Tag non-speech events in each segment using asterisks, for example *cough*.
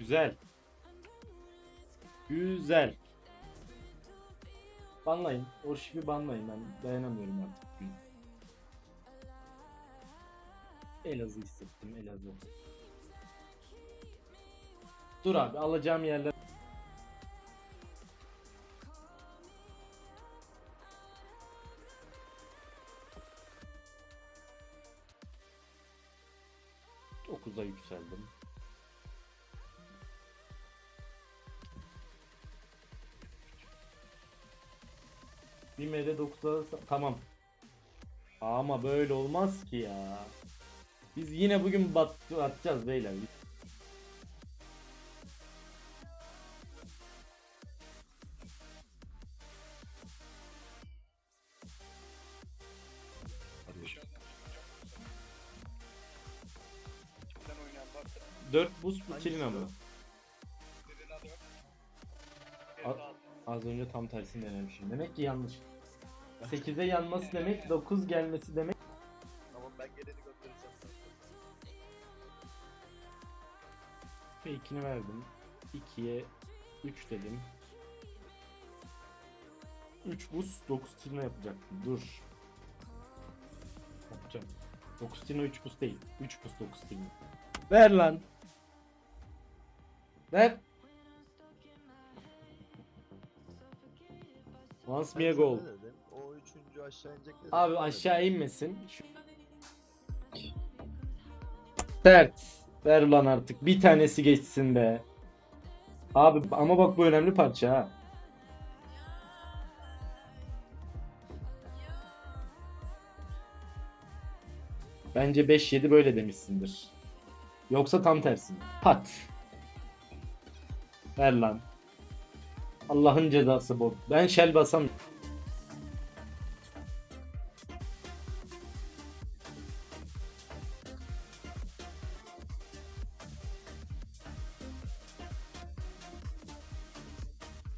Güzel. Güzel. Banlayın. O şipi banlayın. Ben dayanamıyorum artık. Elazığ hissettim. Elazığ. Dur abi alacağım yerler. Bir mede 9'a tamam. Ama böyle olmaz ki ya. Biz yine bugün bat atacağız beyler. Kimden oynayan varsa 4 boost bu kilin ama. dört. A-. Az önce tam tersini denemişim. Demek ki yanlış. 8'e yanması demek 9 gelmesi demek. Tamam ben geleni göndereceğim 2'ni verdim. 2'ye 3 dedim. 3 boost 9 tirna yapacaktım. Dur. Yapacağım. 9 tirna 3 boost değil. 3 boost 9 tirna. Ver lan. Ver. Once me a goal. O üçüncü aşağı inecek dedim. Abi aşağı inmesin. Şu... Sert. Ver ulan artık. Bir tanesi geçsin be. Abi ama bak bu önemli parça ha. Bence 5-7 böyle demişsindir. Yoksa tam tersi? Pat. Ver lan. Allah'ın cezası bu. Ben shell basam.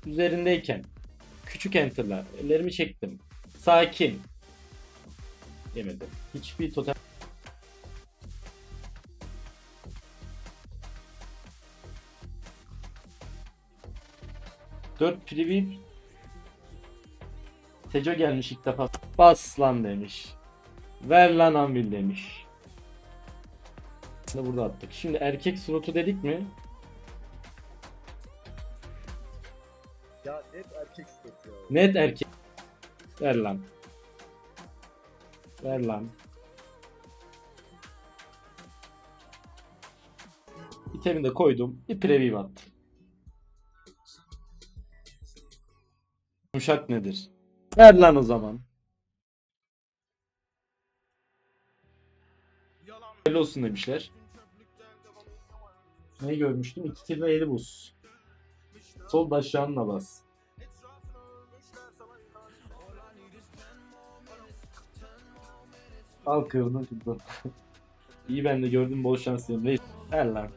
üzerindeyken küçük enter'lar ellerimi çektim. Sakin. Yemedim. Hiçbir totem Dört preview Teco gelmiş ilk defa. Bas lan demiş. Ver lan Anvil demiş. Şimdi burada attık. Şimdi erkek slotu dedik mi? Ya net erkek slot ya. Net erkek. Ver lan. Ver lan. İtemini de koydum. Bir preview attım. Yumuşak nedir? Ver lan o zaman. Öyle olsun demişler. Ne görmüştüm? 2 kilo 7 buz. Sol başağınla bas. Al kıvrını tuttum. İyi ben de gördüm bol şans. Neyse. Ver lan.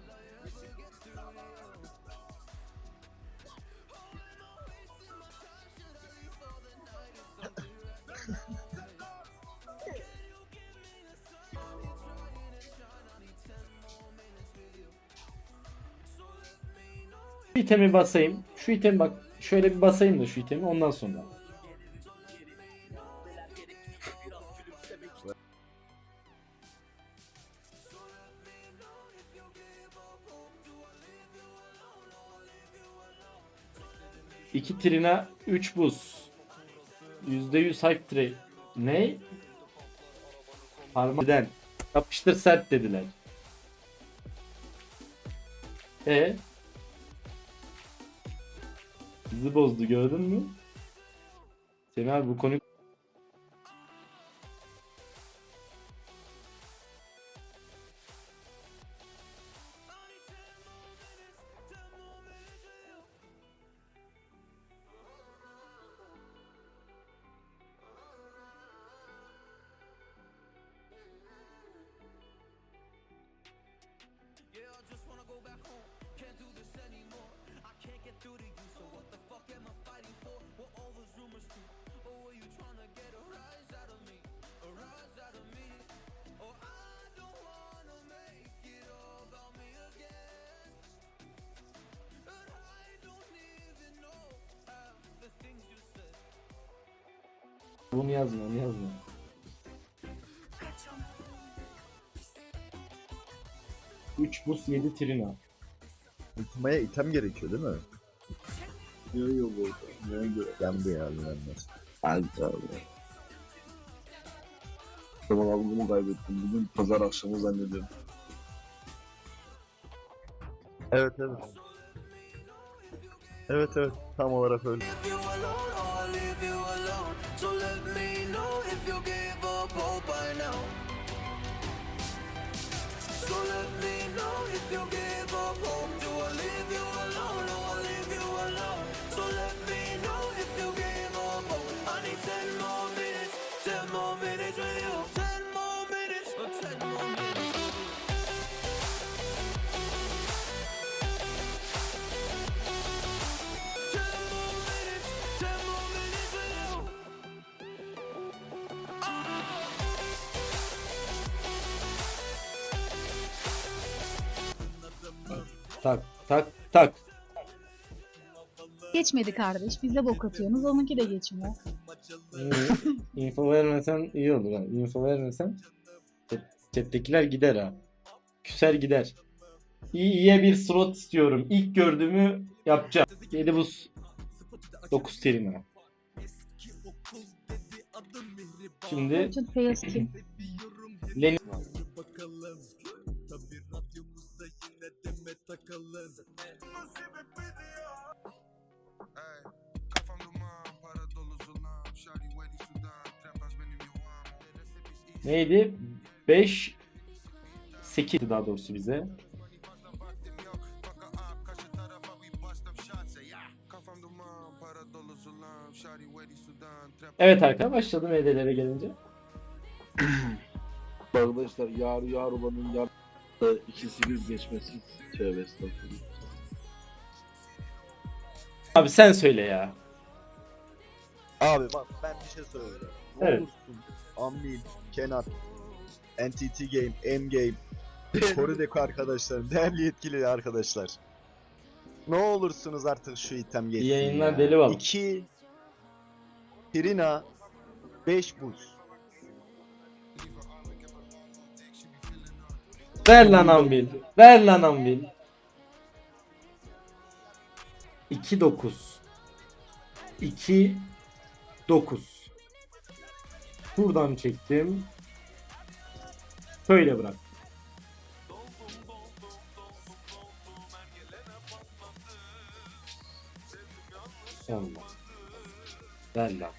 Şu itemi basayım. Şu itemi bak. Şöyle bir basayım da şu itemi ondan sonra. İki trina 3 buz. %100 hype trade. Ne? Parmağı Yapıştır sert dediler. E Bizi bozdu gördün mü? Semih abi bu konu Bunu yazma onu yazma. Üç bus 7 trina. Ultima'ya item gerekiyor değil mi? Yok yok orada. Neye göre? Ben bu ya bilenmez. Hadi abi. Tamam abi bunu kaybettim. Bugün pazar akşamı zannediyorum. Evet evet. Evet evet tam olarak öyle. still get Tak tak tak. Geçmedi kardeş. Bize bok atıyorsunuz. Onunki de geçmiyor. İyi. Info vermesen iyi olur ha. Info vermesen chat- chat'tekiler gider ha. Küser gider. İyi iyiye bir slot istiyorum. İlk gördüğümü yapacağım. 7 bus 9 terim ha. Şimdi Çok beyaz kim? Neydi? 5 8 daha doğrusu bize. Evet arkadaşlar başladım HD'lere gelince. Arkadaşlar yar yar olanın yar ikisi bir geçmesi tövbe estağfurullah. Abi sen söyle ya. Abi bak ben bir şey söyleyeceğim. Ne Evet. olursun Ambil, Kenan, NTT Game, M Game, *laughs* Korideko arkadaşlar, değerli yetkili arkadaşlar. Ne olursunuz artık şu item geçsin yayınlar ya. deli bal. 2 Trina 5 buz. Ver lan Ambil. Ver lan Ambil. 2 9. 2 9. Buradan çektim. Şöyle bırak. Allah. Ver lan.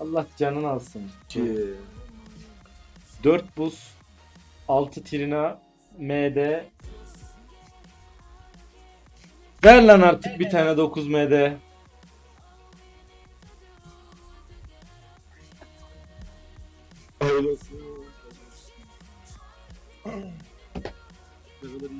Allah canını alsın. Ki 4 buz 6 trina MD Ver lan artık bir tane 9 MD Öyle olsun. Kırılır